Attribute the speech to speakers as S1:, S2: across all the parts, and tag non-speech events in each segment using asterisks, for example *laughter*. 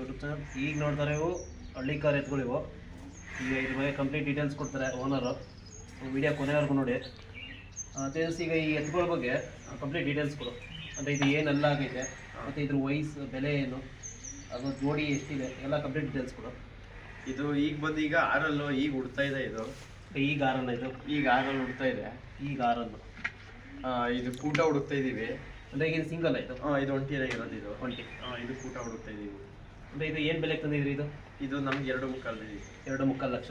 S1: ಇರುತ್ತೆ ಈಗ ನೋಡ್ತಾರೆ ಇವು ಹಳ್ಳಿ ಕಾರ್ ಎತ್ಗಳಿವು ಈಗ ಇದ್ರ ಬಗ್ಗೆ ಕಂಪ್ಲೀಟ್ ಡೀಟೇಲ್ಸ್ ಕೊಡ್ತಾರೆ ಓನರು ವಿಡಿಯೋ ಕೊನೆವರೆಗೂ ನೋಡಿ. ತೇಜಸ್ ಈಗ ಈ ಎತ್ತುಗಳ ಬಗ್ಗೆ ಕಂಪ್ಲೀಟ್ ಡೀಟೇಲ್ಸ್ ಕೊಡು. ಅಂದರೆ ಇದು ಏನೆಲ್ಲ ಆಗೈತೆ ಮತ್ತು ಇದ್ರ ವಯಸ್ಸು ಬೆಲೆ ಏನು ಅದು ಜೋಡಿ ಎಷ್ಟಿದೆ ಎಲ್ಲ ಕಂಪ್ಲೀಟ್ ಡೀಟೇಲ್ಸ್ ಕೊಡು.
S2: ಇದು ಈಗ ಬಂದು ಈಗ ಆರಲ್ಲು ಈಗ ಹುಡ್ತಾ ಇದೆ ಇದು.
S1: ಈಗ ಆರಲ್ಲ ಇದು?
S2: ಈಗ ಆರಲ್ಲಿ ಹುಡ್ತಾ ಇದೆ.
S1: ಈಗ
S2: ಆರಲ್ಲು. ಇದು ಕೂಟ ಹುಡುಕ್ತಾ ಇದೀವಿ.
S1: ಅಂದರೆ ಈಗ ಸಿಂಗಲ್ ಆಯಿತು
S2: ಆ, ಇದು? ಇರೋದು ಇದು
S1: ಒಂಟಿ.
S2: ಆ, ಇದು ಕೂಟ ಹುಡುಕ್ತಾ ಇದೀವಿ.
S1: ಅಂದರೆ ಇದು ಏನು ಬೆಲೆಗೆ ತಂದಿದ್ರಿ ಇದು?
S2: ಇದು ನಮ್ಗೆ ಎರಡು ಮುಕ್ಕಾಲು ಇದೆ.
S1: ಎರಡು ಮುಕ್ಕಾಲು ಲಕ್ಷ.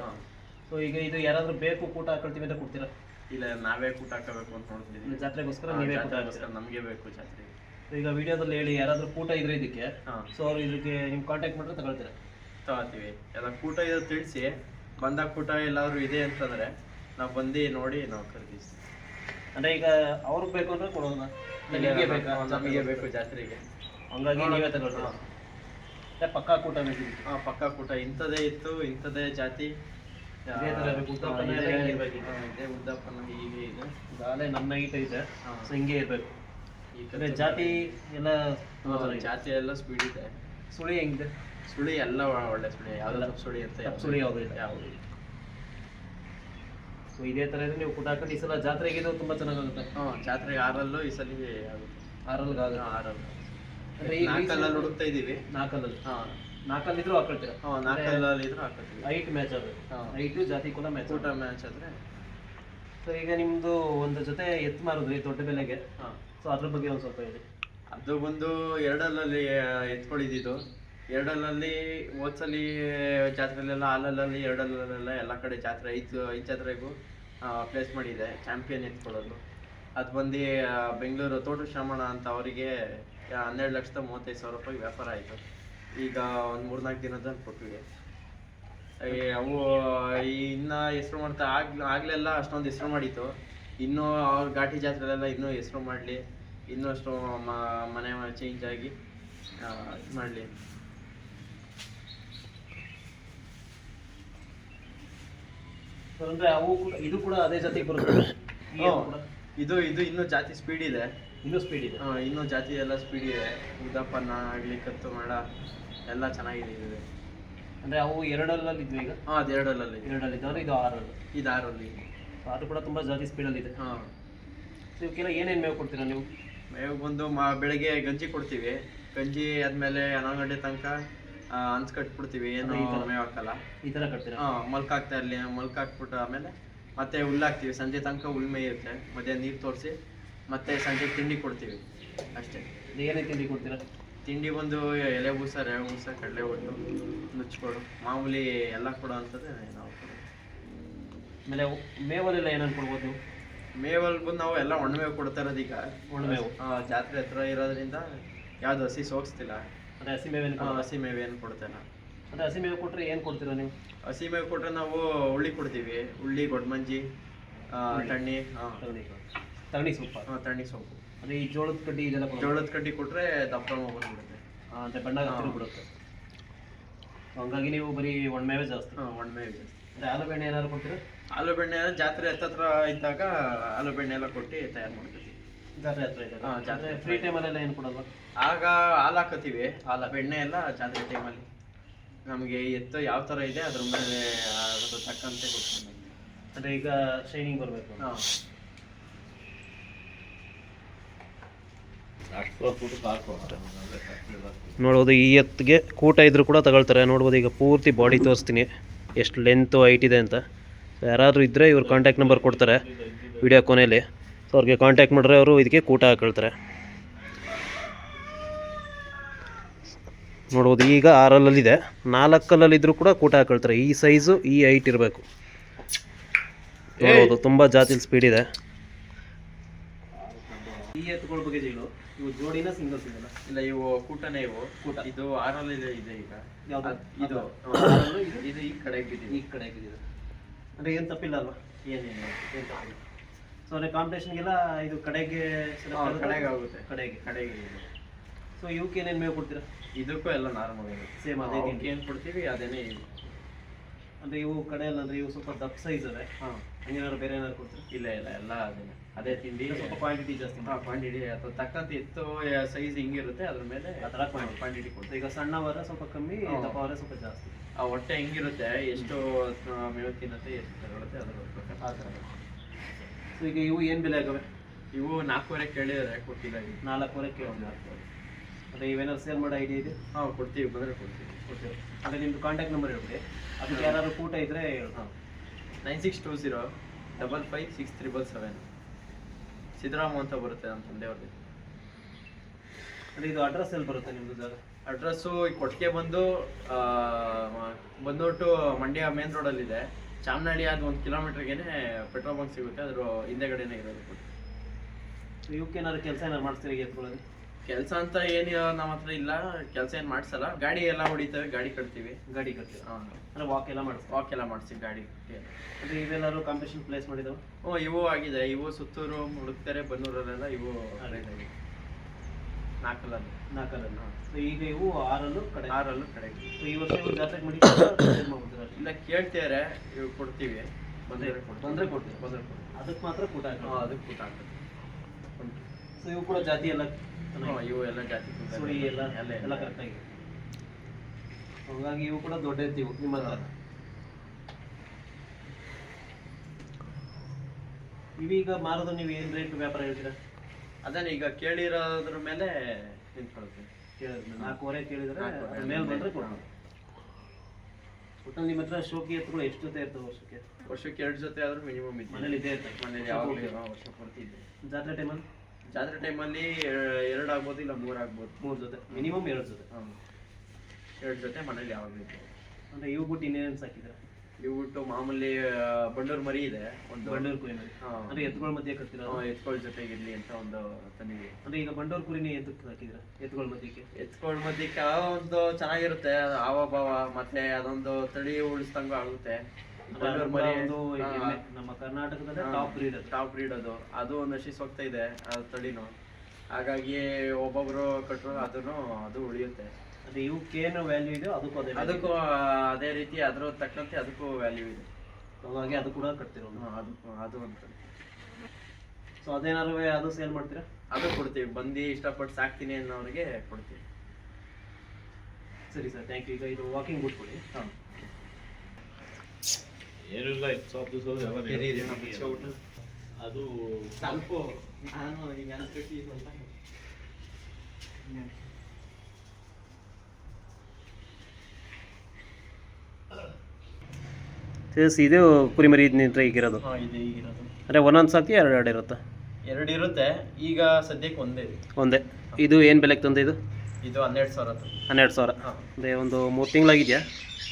S1: ಸೊ ಈಗ ಇದು ಯಾರಾದರೂ ಬೇಕು ಕೂಟ ಹಾಕೊಳ್ತೀವಿ ಅಂತ ಕೊಡ್ತೀರಾ?
S2: ಇಲ್ಲ ನಾವೇ ಕೂಟ ಹಾಕಬೇಕು ಅಂತ ನೋಡ್ತೀವಿ
S1: ಜಾತ್ರೆಗೋಸ್ಕರ ನೀವೇ ಕೂಟ ಹಾಕ್ತೀರಾ?
S2: ನಮಗೆ ಬೇಕು ಜಾತ್ರೆ.
S1: ಸೊ ಈಗ ವಿಡಿಯೋದಲ್ಲಿ ಹೇಳಿ ಯಾರಾದರೂ ಕೂಟ ಇದ್ರೆ ಇದಕ್ಕೆ
S2: ಹಾಂ.
S1: ಸೊ ಅವ್ರು ಇದಕ್ಕೆ ನಿಮ್ಮ ಕಾಂಟ್ಯಾಕ್ಟ್ ಮಾಡಿದ್ರೆ ತಗೊಳ್ತೀರಾ?
S2: ತಗೋತೀವಿ ಎಲ್ಲ ಕೂಟ ಇದ್ರೆ ತಿಳಿಸಿ ಬಂದಾಗ ಕೂಟ ಎಲ್ಲಾದ್ರೂ ಇದೆ ಅಂತಂದ್ರೆ ನಾವು ಬಂದು ನೋಡಿ ನಾವು ಖರೀದಿಸ್ತೀವಿ.
S1: ಅಂದರೆ ಈಗ ಅವ್ರಿಗೆ ಬೇಕು ಅಂದ್ರೆ ಕೊಡೋಣ ನಿಮಗೆ ಬೇಕಾ
S2: ನಮಗೆ ಬೇಕು ಜಾತ್ರೆಗೆ.
S1: ಹಂಗಾಗಿ ನೀವೇ ತಗೊಳ್ತೀರಾ? ಪಕ್ಕಾ ಕೂಟ ಬೇಕು
S2: ಆ, ಪಕ್ಕ ಕೂಟ. ಇಂಥದೇ ಇತ್ತು ಇಂಥದೇ ಜಾತಿ.
S1: ಇದೇ ಥರ ಇರ್ಬೇಕು, ಉದ್ದಪ್ಪನ
S2: ಆ,
S1: ಎಲ್ಲ ಹಿಂಗೆ ಇರ್ಬೇಕು ಈಗ.
S2: ಆ, ಇದೇ ಉದ್ದಪ್ಪನ ಹೀಗೆ ಇದೆ.
S1: ಗಾಲೆ ನಮ್ಮ ಹೈಟ್ ಇದೆ
S2: ಹಾಂ.
S1: ಸೊ ಹಿಂಗೆ ಇರಬೇಕು.
S2: ಈ ಕಡೆ
S1: ಜಾತಿ ಎಲ್ಲ ತುಂಬಾ
S2: ಆ,
S1: ಚೆನ್ನಾಗಿದೆ.
S2: ಜಾತಿ ಎಲ್ಲ ಸ್ಪೀಡ್ ಇದೆ.
S1: ಸುಳಿ ಹೆಂಗಿದೆ?
S2: ಸುಳಿ ಎಲ್ಲ ಒ- ಒಳ್ಳೆ ಸುಳಿ.
S1: ಎಲ್ಲ
S2: ಸುಳಿ ಅಂತ
S1: ತಪ್ಪು ಸುಳಿ ಯಾವ್ದು ಇಲ್ಲ.
S2: ಯಾವುದು
S1: ಸೊ ಇದೇ ಥರ ಇದ್ರೆ ನೀವು ಕೂಟ ಹಾಕೊಂಡು ಈ ಸಲ ಜಾತ್ರೆಗೆ ಇದು ತುಂಬಾ ಚೆನ್ನಾಗಾಗುತ್ತೆ.
S2: ಹ್ಞೂ ಜಾತ್ರೆಗೆ ಆರಲ್ಲೂ ಈ ಸಲ ಆಗುತ್ತೆ.
S1: ಆರಲ್ಲೂ
S2: ಹಾ,
S1: ಆಗುತ್ತೆ
S2: ಆರಲ್ಲು.
S1: ಅಂದರೆ
S2: ನಾಲ್ಕಲ್ಲಲ್ಲಿ ಹುಡುಕ್ತಾ ಇದೀವಿ
S1: ನಾಲ್ಕಲ್ಲಲ್ಲಿ
S2: ಹಾಂ.
S1: ನಾಲ್ಕಲ್ಲಿದ್ರು ಹಾಕೊಳ್ತೀರಾ
S2: ಹಾ ನಾಲ್ಕಲ್ಲಲ್ಲಿ ಇದ್ರೂ ಹಾಕೊಳ್ತೀವಿ
S1: ಹೈಟ್ ಮ್ಯಾಚ್
S2: ಹಾಂ.
S1: ಹೈಟು ಜಾತಿ ಕೂಡ ಮ್ಯಾಚ್
S2: ಊಟ ಮ್ಯಾಚ್ ಆದ್ರೆ.
S1: ಸೊ ಈಗ ನಿಮ್ಮದು ಒಂದು ಜೊತೆ ಎತ್ತು ಮಾರಿದ್ರಿ ದೊಡ್ಡ ಬೆಲೆಗೆ.
S2: ಹಾಂ.
S1: ಸೊ ಅದ್ರ ಬಗ್ಗೆ ಒಂದು ಸ್ವಲ್ಪ ಹೇಳಿ.
S2: ಅದು ಬಂದು ಎರಡಲ್ಲಲ್ಲಿ ಎತ್ಕೊಂಡಿದ್ದು. ಎರಡಲ್ಲಲ್ಲಿ ಹೋದ್ಸಲಿ ಜಾತ್ರೆಲೆಲ್ಲ ಹಾಲಲ್ಲಿ ಎರಡಲ್ಲೆಲ್ಲ ಎಲ್ಲ ಕಡೆ ಜಾತ್ರೆ ಐದು ಐದು ಜಾತ್ರೆಗೂ ಪ್ಲೇಸ್ ಮಾಡಿದೆ. ಚಾಂಪಿಯನ್ ಎತ್ಕೊಳ್ಳೋದು. ಅದು ಬಂದು ಬೆಂಗಳೂರು ತೋಟ ಶ್ರಮಣ ಅಂತ ಅವರಿಗೆ ಹನ್ನೆರಡು ಲಕ್ಷದ ಮೂವತ್ತೈದು ಸಾವಿರ ರೂಪಾಯಿ ವ್ಯಾಪಾರ ಆಯಿತು. ಈಗ ಒಂದು ಮೂರ್ನಾಲ್ಕು ದಿನದಲ್ಲಿ ಕೊಟ್ಟಿವಿ ಈ ಅವು ಇನ್ನು ಹೆಸರು ಮಾಡ್ತಾ ಆಗ್ ಆಗಲೆಲ್ಲ ಅಷ್ಟೊಂದು ಹೆಸರು ಮಾಡಿತ್ತು. ಇನ್ನೂ ಅವ್ರ ಘಾಟಿ ಜಾತ್ರೆಲೆಲ್ಲ ಇನ್ನೂ ಹೆಸರು ಮಾಡಲಿ. ಇನ್ನೂ ಅಷ್ಟು ಮನೆ ಚೇಂಜ್ ಆಗಿ ಇದು ಮಾಡಲಿ.
S1: ಅಂದ್ರೆ ಅವು ಕೂಡ ಇದು ಕೂಡ ಅದೇ ಜಾತಿಗೆ ಬರುತ್ತೆ. *coughs*
S2: ಇದು ಇದು ಇನ್ನೂ ಜಾತಿ ಸ್ಪೀಡ್ ಇದೆ.
S1: ಇನ್ನೂ ಸ್ಪೀಡ್ ಇದೆ.
S2: ಆ, ಇನ್ನೂ ಜಾತಿ ಎಲ್ಲ ಸ್ಪೀಡ್ ಇದೆ. ಉದಪ್ಪನ ಆಗಲಿ ಕತ್ತು ಮಾಡ ಎಲ್ಲ ಚೆನ್ನಾಗಿದೆ
S1: ಅಂದರೆ ಅವು ಎರಡಲ್ಲಲ್ಲಿ ಇದ್ವಿ ಈಗ?
S2: ಹಾಂ ಅದು ಎರಡಲ್ಲಲ್ಲಿ
S1: ಎರಡಲ್ಲಿ ಇದ್ದವ್ರು ಇದು ಆರಲ್ಲಿ
S2: ಇದು ಆರಲ್ಲಿ
S1: ಸೊ ಅದು ಕೂಡ ತುಂಬಾ ಜಾತಿ ಸ್ಪೀಡಲ್ಲಿ ಇದೆ
S2: ಹಾಂ.
S1: ಸೊ ಇವಕ್ಕೆಲ್ಲ ಏನೇನು ಮೇವು ಕೊಡ್ತೀರಾ ನೀವು?
S2: ಮೇವು ಬಂದು ಮಾ ಬೆಳಗ್ಗೆ ಗಂಜಿ ಕೊಡ್ತೀವಿ. ಗಂಜಿ ಆದ್ಮೇಲೆ ಹನ್ನೊಂದು ಗಂಟೆ ತನಕ ಅನ್ಸ್ ಕಟ್ಬಿಡ್ತೀವಿ. ಏನು
S1: ಈ ಥರ?
S2: ಮೇವು ಹಾಕಲ್ಲ.
S1: ಈ ಥರ ಕಟ್ತೀರಾ?
S2: ಹಾಂ ಇರಲಿ ಮೊಲ್ಕ್ ಹಾಕ್ಬಿಟ್ಟು ಆಮೇಲೆ ಮತ್ತೆ ಹುಲ್ಲು ಹಾಕ್ತೀವಿ. ಸಂಜೆ ತನಕ ಹುಲ್ ಮೇಯುತ್ತೆ. ಮಧ್ಯಾಹ್ನ ನೀರು ತೋರಿಸಿ ಮತ್ತೆ ಸಂಜೆ ತಿಂಡಿ ಕೊಡ್ತೀವಿ. ಅಷ್ಟೇ.
S1: ಏನೇ ತಿಂಡಿ ಕೊಡ್ತೀರಾ?
S2: ತಿಂಡಿ ಬಂದು ಎಲೆ ಬೂಸ ರವೆ ಬೂಸ ಕಡಲೆ ಒಟ್ಟು ನುಚ್ಕೊಡು. ಮಾಮೂಲಿ ಎಲ್ಲ ಕೊಡೋ ಅಂಥದ್ದೇ ನಾವು ಕೊಡೋದು.
S1: ಆಮೇಲೆ ಮೇವಲೆಲ್ಲ ಮೇವಲ್ಲೆಲ್ಲ ಏನೇನು ಕೊಡ್ಬೋದು ನೀವು?
S2: ಮೇವಲ್ಲಿ ಬಂದು ನಾವು ಎಲ್ಲ ಒಣಮೇವು ಕೊಡ್ತಾ ಇರೋದು ಈಗ.
S1: ಒಣಮೇವು.
S2: ಜಾತ್ರೆ ಹತ್ರ ಇರೋದ್ರಿಂದ ಯಾವ್ದು ಹಸಿ ಸೋಗಿಸ್ತಿಲ್ಲ
S1: ಅದೇ ಹಸಿ ಮೇವೇನು
S2: ಹಸಿ ಮೇವೇನು ಕೊಡ್ತೇನೆ
S1: ಅದೇ ಹಸಿ ಮೇವು ಕೊಟ್ಟರೆ ಏನು ಕೊಡ್ತೀರಾ ನೀವು?
S2: ಹಸಿ ಮೇವು ಕೊಟ್ಟರೆ ನಾವು ಹುಳ್ಳಿ ಕೊಡ್ತೀವಿ. ಹುಳ್ಳಿ ಗೊಡ್ಮಂಜಿ. ತಣ್ಣಿ ಹಾಂ
S1: ತಗಣಿ ಸೊಪ್ಪು
S2: ಹಾಂ ತರಣಿ ಸೊಪ್ಪು
S1: ಅಂದ್ರೆ ಈ ಜೋಳದ ಕಡ್ಡಿ ಇದೆಲ್ಲ ಕೊಡೋದು?
S2: ಜೋಳದ ಕಡ್ಡಿ ಕೊಟ್ರೆ ದಪ್ಪ ಬಂದ್ಬಿಡುತ್ತೆ
S1: ಆ, ಅಂದ್ರೆ ಬಣ್ಣ
S2: ಹತ್ತಿರ
S1: ಬಿಡುತ್ತೆ. ಹಂಗಾಗಿ ನೀವು ಬರೀ ಒಣಮೇವೆ ಜಾಸ್ತಿ.
S2: ಹಾಂ ಒಣಮೇವು ಜಾಸ್ತಿ.
S1: ಅಂದ್ರೆ ಆಲೂ ಬೆಣ್ಣೆ ಏನಾದ್ರು ಕೊಡ್ತೀರಾ?
S2: ಆಲೂ ಬೆಣ್ಣೆ ಎಲ್ಲ ಜಾತ್ರೆ ಹತ್ತತ್ರ ಇದ್ದಾಗ ಆಲೂ ಬೆಣ್ಣೆ ಎಲ್ಲ ಕೊಟ್ಟು ತಯಾರು ಮಾಡ್ತೀವಿ.
S1: ಜಾತ್ರೆ ಹತ್ರ ಇದೆ
S2: ಹಾ, ಜಾತ್ರೆ
S1: ಫ್ರೀ. ಟೈಮಲ್ಲೆಲ್ಲ ಏನು ಕೊಡಲ್ವಾ
S2: ಆಗ ಹಾಲು ಹಾಕತ್ತೀವಿ. ಹಾಲು ಬೆಣ್ಣೆ ಎಲ್ಲ ಜಾತ್ರೆ ಟೈಮಲ್ಲಿ ನಮಗೆ ಎತ್ತು ಯಾವ ಥರ ಇದೆ ಅದ್ರ ಮೇಲೆ ಅದ್ರ ತಕ್ಕಂತೆ ಕೊಡ್ತೀನಿ
S1: ಅಂದರೆ ಈಗ ಶೈನಿಂಗ್ ಬರಬೇಕು
S2: ಹಾಂ.
S1: ನೋಡ್ಬೋದು, ಈ ಎತ್ತಿಗೆ ಕೂಟ ಇದ್ರೂ ಕೂಡ ತಗೊಳ್ತಾರೆ. ನೋಡ್ಬೋದು, ಈಗ ಪೂರ್ತಿ ಬಾಡಿ ತೋರಿಸ್ತೀನಿ. ಎಷ್ಟು ಲೆಂತು ಹೈಟ್ ಇದೆ ಅಂತ. ಯಾರಾದರೂ ಇದ್ದರೆ ಇವ್ರ ಕಾಂಟ್ಯಾಕ್ಟ್ ನಂಬರ್ ಕೊಡ್ತಾರೆ ವಿಡಿಯೋ ಕೊನೆಯಲ್ಲಿ ಸೊ ಅವ್ರಿಗೆ ಕಾಂಟ್ಯಾಕ್ಟ್ ಮಾಡಿದ್ರೆ ಅವರು ಇದಕ್ಕೆ ಕೂಟ ಹಾಕೊಳ್ತಾರೆ. ನೋಡ್ಬೋದು, ಈಗ ಆರಲ್ಲಲ್ಲಿದೆ. ನಾಲ್ಕಲ್ಲಲ್ಲಿದ್ದರೂ ಕೂಡ ಕೂಟ ಹಾಕೊಳ್ತಾರೆ. ಈ ಸೈಜು ಈ ಹೈಟ್ ಇರಬೇಕು. ನೋಡ್ಬೋದು, ತುಂಬ ಜಾತಿಲಿ ಸ್ಪೀಡ್ ಇದೆ. ಈ ಎತ್ತುಗಳ ಇವು ಜೋಡಿನ ಸಿಂಗಲ್ ಸಿಂಗಲ್
S2: ಇಲ್ಲ ಇವು ಕೂಟನೇ ಇವು.
S1: ಕೂಟ.
S2: ಇದು ಆರಲ್ ಇದೆ ಇದೆ ಈಗ.
S1: ಯಾವ್ದು?
S2: ಇದು. ಇದು? ಈ ಕಡೆಗೆ ಬಿದ್ದಿದೆ
S1: ಈ ಕಡೆ ಬಿದ್ದಿದೆ ಅಂದ್ರೆ ಏನು ತಪ್ಪಿಲ್ಲ ಅಲ್ವಾ?
S2: ಏನೇನು
S1: ಏನು ತಪ್ಪಿಲ್ಲ. ಸೊ ಅಂದರೆ ಕಾಂಪಿಟೇಷನ್ಗೆಲ್ಲ ಇದು ಕಡೆಗೆ?
S2: ಕಡೆಗೆ ಆಗುತ್ತೆ.
S1: ಕಡೆಗೆ.
S2: ಕಡೆಗೆ.
S1: ಸೊ ಇವಕ್ಕೆ ಏನೇನು ಮೇವು ಕೊಡ್ತೀರಾ?
S2: ಇದಕ್ಕೂ ಎಲ್ಲ ನಾರ್ಮಲ್
S1: ಸೇಮ್ ಅದೇ
S2: ಏನು ಕೊಡ್ತೀವಿ ಅದೇನೇ ಇದು.
S1: ಅಂದರೆ ಇವು ಕಡೆ ಎಲ್ಲ ಅಂದ್ರೆ ಇವು ಸ್ವಲ್ಪ ದಪ್ಪ ಸೈಜ್
S2: ಅದೇ
S1: ಹಂಗೇನಾದ್ರು ಬೇರೆ ಏನಾದ್ರು ಕೊಡ್ತೀರಾ?
S2: ಇಲ್ಲ ಇಲ್ಲ ಎಲ್ಲ ಅದೇ. ಅದೇ ತಿಂಡಿ.
S1: ಸ್ವಲ್ಪ ಕ್ವಾಂಟಿಟಿ ಜಾಸ್ತಿ
S2: ಹಾಂ ಕ್ವಾಂಟಿಟಿ ಅಥವಾ ತಕ್ಕಂತೆ ಎತ್ತು ಸೈಜ್ ಹಿಂಗಿರುತ್ತೆ ಅದ್ರ ಮೇಲೆ
S1: ಅದರ ಥರ.
S2: ಕ್ವಾಂಟಿಟಿ ಕೊಡ್ತೀವಿ.
S1: ಈಗ ಸಣ್ಣವರ ಸ್ವಲ್ಪ ಕಮ್ಮಿ
S2: ದಪ್ಪ
S1: ದಪ್ಪವರ ಸ್ವಲ್ಪ ಜಾಸ್ತಿ.
S2: ಆ ಹೊಟ್ಟೆ ಹೆಂಗಿರುತ್ತೆ ಎಷ್ಟು ಮೇವು ತಿನ್ನುತ್ತೆ ಎಷ್ಟು ತಗೊಳುತ್ತೆ ಅದ್ರ ಪ್ರಕಾರ.
S1: ಆ ಥರ. ಸೊ ಈಗ ಇವು ಏನು ಬೆಲೆ ಆಗವೆ?
S2: ಇವು ನಾಲ್ಕೂವರೆ ಕೇಳಿದರೆ ಕೊಟ್ಟಿಲ್ಲ ಈಗ
S1: ನಾಲ್ಕೂವರೆ. ಕೇಳಿದ್ರೆ ಅಂದರೆ ಇವೇನಾದ್ರು ಸೇಲ್ ಮಾಡೋ ಐಡಿಯಾ ಇದೆ?
S2: ಹಾಂ ಕೊಡ್ತೀವಿ ಬಂದರೆ ಕೊಡ್ತೀವಿ.
S1: ಕೊಡ್ತೀವಿ ಅಂದರೆ ನಿಮ್ಮದು ಕಾಂಟ್ಯಾಕ್ಟ್ ನಂಬರ್ ಹೇಳ್ಬಿಡಿ. ಅದಕ್ಕೆ ಯಾರಾದ್ರು ಫೋಟೋ ಇದ್ದರೆ
S2: ಹಾಂ. Nine six two zero double five six triple seven Siddarama ಅಂತ ಬರುತ್ತೆ ನಮ್ಮ ತಂದೆಯವ್ರದ್ದು
S1: ಅಂದರೆ ಇದು ಅಡ್ರೆಸ್ ಎಲ್ಲಿ ಬರುತ್ತೆ ನಿಮ್ಮದು ಸರ್?
S2: ಅಡ್ರೆಸ್ಸು ಕೊಟ್ಟಿಗೆ ಬಂದು ಬಂದುಬಿಟ್ಟು ಮಂಡ್ಯ ಮೇನ್ ರೋಡಲ್ಲಿದೆ ಚಾಮನಹಳ್ಳಿ ಅದು ಒಂದು ಕಿಲೋಮೀಟ್ರಿಗೇನೆ ಪೆಟ್ರೋಲ್ ಬಂಕ್ ಸಿಗುತ್ತೆ. ಅದ್ರ ಹಿಂದೆಗಡೆನೇ ಇರೋದು
S1: ಕೊಟ್ಟು ಇವಕ್ಕೇನಾದ್ರು ಕೆಲಸ ಏನಾದ್ರು ಮಾಡಿಸ್ತೀರಿ ಎತ್ಕೊಳ್ಳೋದು?
S2: ಕೆಲಸ ಅಂತ ಏನು ನಮ್ಮ ಹತ್ರ ಇಲ್ಲ. ಕೆಲಸ ಏನು ಮಾಡ್ಸಲ್ಲ. ಗಾಡಿ ಎಲ್ಲ ಹೊಡಿತೇವೆ ಗಾಡಿ ಕಟ್ತೀವಿ.
S1: ಗಾಡಿ ಕಟ್ತೀವಿ
S2: ಹಾಂ.
S1: ಅಂದರೆ ವಾಕ್ ಎಲ್ಲ ಮಾಡಿಸ್
S2: ವಾಕ್ ಎಲ್ಲ ಮಾಡಿಸಿ ಗಾಡಿ
S1: ಅದು ಇವೆಲ್ಲರೂ ಕಾಂಪಿಟೇಷನ್ ಪ್ಲೇಸ್ ಮಾಡಿದವು?
S2: ಹ್ಞೂ ಇವು ಆಗಿದೆ. ಇವು ಸುತ್ತೂರು ಹುಡುಕ್ತಾರೆ ಬನ್ನೂರಲ್ಲೆಲ್ಲ ಇವು ರೈಡ್ ನಾಲ್ಕಲ್ಲ ನಾಲ್ಕಲ್ಲಲ್ಲಿ
S1: ನಾಲ್ಕರಲ್ಲಿ ಸೊ ಈಗ ಇವು ಆರಲ್ಲೂ ಕಡೆ.
S2: ಆರಲ್ಲೂ ಕಡೆ.
S1: ಸೊ ಈ ವರ್ಷ ಇವು ಜಾತ್ರೆಗೆ ಮಾಡಿ
S2: ಇಲ್ಲ ಕೇಳ್ತಿದ್ದಾರೆ ಇವು ಕೊಡ್ತೀವಿ. ಬಂದರೆ
S1: ಬಂದರೆ ಕೊಡ್ತೀವಿ.
S2: ಬಂದರೆ ಕೊಡ್ತೀವಿ.
S1: ಅದಕ್ಕೆ ಮಾತ್ರ ಕೂಟ
S2: ಅದಕ್ಕೆ ಕೂಟ ಆಗ್ತದೆ
S1: ಸೊ ಇವು ಕೂಡ ಜಾತಿ ಎಲ್ಲ
S2: ಇವು ಎಲ್ಲ ಜಾತಿ ಸುರಿ
S1: ಸುಳಿ ಎಲ್ಲ.
S2: ಎಲ್ಲ
S1: ಎಲ್ಲ ಕರೆಕ್ಟಾಗಿ ಹಾಗಾಗಿ ಇವು ಕೂಡ ದೊಡ್ಡ ಇರ್ತೀವಿ ನಿಮ್ಮ ಇವೀಗ ಮಾರೋದು ನೀವು ಏನ್ ರೇಟ್ ವ್ಯಾಪಾರ ಹೇಳ್ತೀರಾ?
S2: ಅದನ್ನ ಈಗ ಕೇಳಿರೋದ್ರ ಮೇಲೆ ನಿಂತ್ಕೊಳ್ತೀವಿ
S1: ಕೇಳಿದ್ರೆ ನಾಲ್ಕೂವರೆ ಕೇಳಿದ್ರೆ ಮೇಲೆ ಬಂದರೆ. ಕೊಡೋಣ ಒಟ್ಟಲ್ಲಿ ನಿಮ್ಮ ಹತ್ರ ಶೋಕಿ ಎತ್ತುಗಳು ಎಷ್ಟು ಜೊತೆ ಇರ್ತವೆ ವರ್ಷಕ್ಕೆ?
S2: ವರ್ಷಕ್ಕೆ ಎರಡು ಜೊತೆ ಆದ್ರೂ ಮಿನಿಮಮ್ ಇದೆ
S1: ಮನೇಲಿ ಇದೇ ಇರ್ತದೆ
S2: ಮನೇಲಿ ಯಾವಾಗಲೂ ವರ್ಷ ಕೊಡ್ತಿದ್ದೆ.
S1: ಜಾತ್ರೆ ಟೈಮಲ್ಲಿ
S2: ಜಾತ್ರೆ ಟೈಮಲ್ಲಿ ಎರಡು ಆಗ್ಬೋದು ಇಲ್ಲ ಮೂರು ಆಗ್ಬೋದು.
S1: ಮೂರು ಜೊತೆ. ಮಿನಿಮಮ್ ಎರಡು ಜೊತೆ.
S2: ಎರಡು ಜೊತೆ ಮನೇಲಿ ಯಾವಾಗ ಬೇಕು
S1: ಅಂದರೆ ಇವು ಬಿಟ್ಟು ಇನ್ನೇನು ಸಾಕಿದ್ರೆ
S2: ಇವು ಬಿಟ್ಟು ಮಾಮೂಲಿ ಆ, ಬಂಡೂರು ಮರಿ ಇದೆ. ಒಂದು
S1: ಬಂಡೂರು ಕುರಿ
S2: ಅಂದ್ರೆ
S1: ಅಂದರೆ ಎತ್ತುಗಳ ಮಧ್ಯೆ ಕತ್ತಿರೋ
S2: ಎತ್ತುಗಳ ಜೊತೆಗೆ ಇರ್ಲಿ ಅಂತ ಒಂದು ತನಿಗೆ
S1: ಅಂದ್ರೆ ಈಗ ಬಂಡೂರು ಕುರಿನ ಎತ್ತಕ್ಕೆ ಹಾಕಿದ್ರೆ ಎತ್ತುಗಳ ಮಧ್ಯಕ್ಕೆ?
S2: ಎತ್ತುಗಳ ಮಧ್ಯಕ್ಕೆ ಒಂದು ಚೆನ್ನಾಗಿರುತ್ತೆ. ಭಾವ ಮತ್ತೆ ಅದೊಂದು ತಳಿ ಉಳಿಸ್ದಂಗೂ ಆಗುತ್ತೆ.
S1: ನಮ್ಮ ಕರ್ನಾಟಕದ ಟಾಪ್ ಬ್ರೀಡ್ ಅದು.
S2: ಟಾಪ್ ಬ್ರೀಡ್ ಅದು. ಅದು ನಶಿಸ್ ಹೋಗ್ತಾ ಇದೆ ಆ ತಳಿನು. ಹಾಗಾಗಿ ಒಬ್ಬೊಬ್ರು ಕಟ್ಟರು ಅದನ್ನು ಅದು ಉಳಿಯುತ್ತೆ.
S1: ಅದೇ ಇವಕ್ಕೇನು ವ್ಯಾಲ್ಯೂ ಇದೆ ಅದಕ್ಕೂ ಅದೇ
S2: ಅದಕ್ಕೂ ಅದೇ ರೀತಿ ಅದ್ರ ತಕ್ಕಂತೆ ಅದಕ್ಕೂ ವ್ಯಾಲ್ಯೂ ಇದೆ.
S1: ಹಾಗಾಗಿ ಅದು ಕೂಡ ಕಟ್ತಿರೋದು.
S2: ಅದಕ್ಕೂ ಅದು ಅಂತ.
S1: ಸೊ ಅದೇನಾದ್ರು ಅದು ಸೇಲ್ ಮಾಡ್ತೀರಾ?
S2: ಅದು ಕೊಡ್ತೀವಿ. ಬಂದು ಇಷ್ಟಪಟ್ಟು ಸಾಕ್ತೀನಿ ಅನ್ನೋರಿಗೆ ಕೊಡ್ತೀವಿ.
S1: ಸರಿ ಸರ್ ಥ್ಯಾಂಕ್ ಯು ಈಗ ಇದು ವಾಕಿಂಗ್ ಬಿಟ್ಕೊಡಿ
S2: ಹಾಂ.
S3: ಏನಿಲ್ಲ ಇತ್ತು ದಿವಸ ಅದು
S2: ಸ್ವಲ್ಪ ನಾನು ಈಗ ಅನ್ಕಟ್ಟಿ ಸ್ವಲ್ಪ.
S1: ಇದು ಕುರಿಮರಿ ನಿಂತ್ರ ಈಗಿರೋದು
S2: ಹಾಂ ಇದೆ ಈಗಿರೋದು
S1: ಅಂದರೆ ಒಂದೊಂದು ಸಾಕಿ ಎರಡು ಎರಡು ಇರುತ್ತೆ?
S2: ಎರಡು ಇರುತ್ತೆ ಈಗ ಸದ್ಯಕ್ಕೆ ಒಂದೇ. ಇದೆ
S1: ಒಂದೇ. ಇದು ಏನ್ ಬೆಲೆಗೆ ತಂದೆ ಇದು
S2: ಇದು ಹನ್ನೆರಡು ಸಾವಿರ
S1: ಹನ್ನೆರಡು ಸಾವಿರ.
S2: ಹಾಂ.
S1: ಅದೇ ಒಂದು ಮೂರು ತಿಂಗಳಾಗಿದೆಯಾ?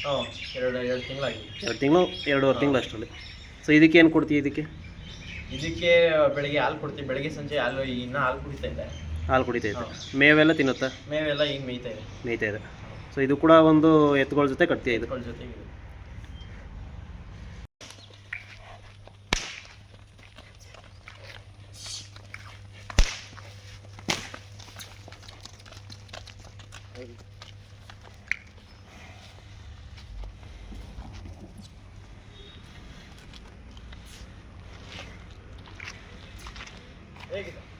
S2: ಹಾಂ ಎರಡು ಎರಡು ತಿಂಗಳಾಗಿದೆ.
S1: ಎರಡು ತಿಂಗಳು ಎರಡೂವರೆ ತಿಂಗಳು ಅಷ್ಟರಲ್ಲಿ. ಸೊ ಇದಕ್ಕೆ ಏನು ಕೊಡ್ತೀವಿ ಇದಕ್ಕೆ?
S2: ಇದಕ್ಕೆ ಬೆಳಿಗ್ಗೆ ಹಾಲು ಕೊಡ್ತೀವಿ. ಬೆಳಿಗ್ಗೆ ಸಂಜೆ ಹಾಲು ಇನ್ನೂ ಹಾಲು ಕುಡಿತಾ ಇದೆ
S1: ಹಾಲು ಕುಡಿತಾ ಇದೆ ಮೇವೆಲ್ಲ ತಿನ್ನುತ್ತಾ?
S2: ಮೇವೆಲ್ಲ ಈಗ ಮೇಯ್ತಾ ಇದೆ
S1: ಮೇಯ್ತಾ ಇದೆ ಸೊ ಇದು ಕೂಡ ಒಂದು ಎತ್ತುಗಳ ಜೊತೆ ಕಟ್ತೀಯ ಇದು?
S2: ಜೊತೆ ಜೊತೆಗೆ ಹೇಗಿದೆ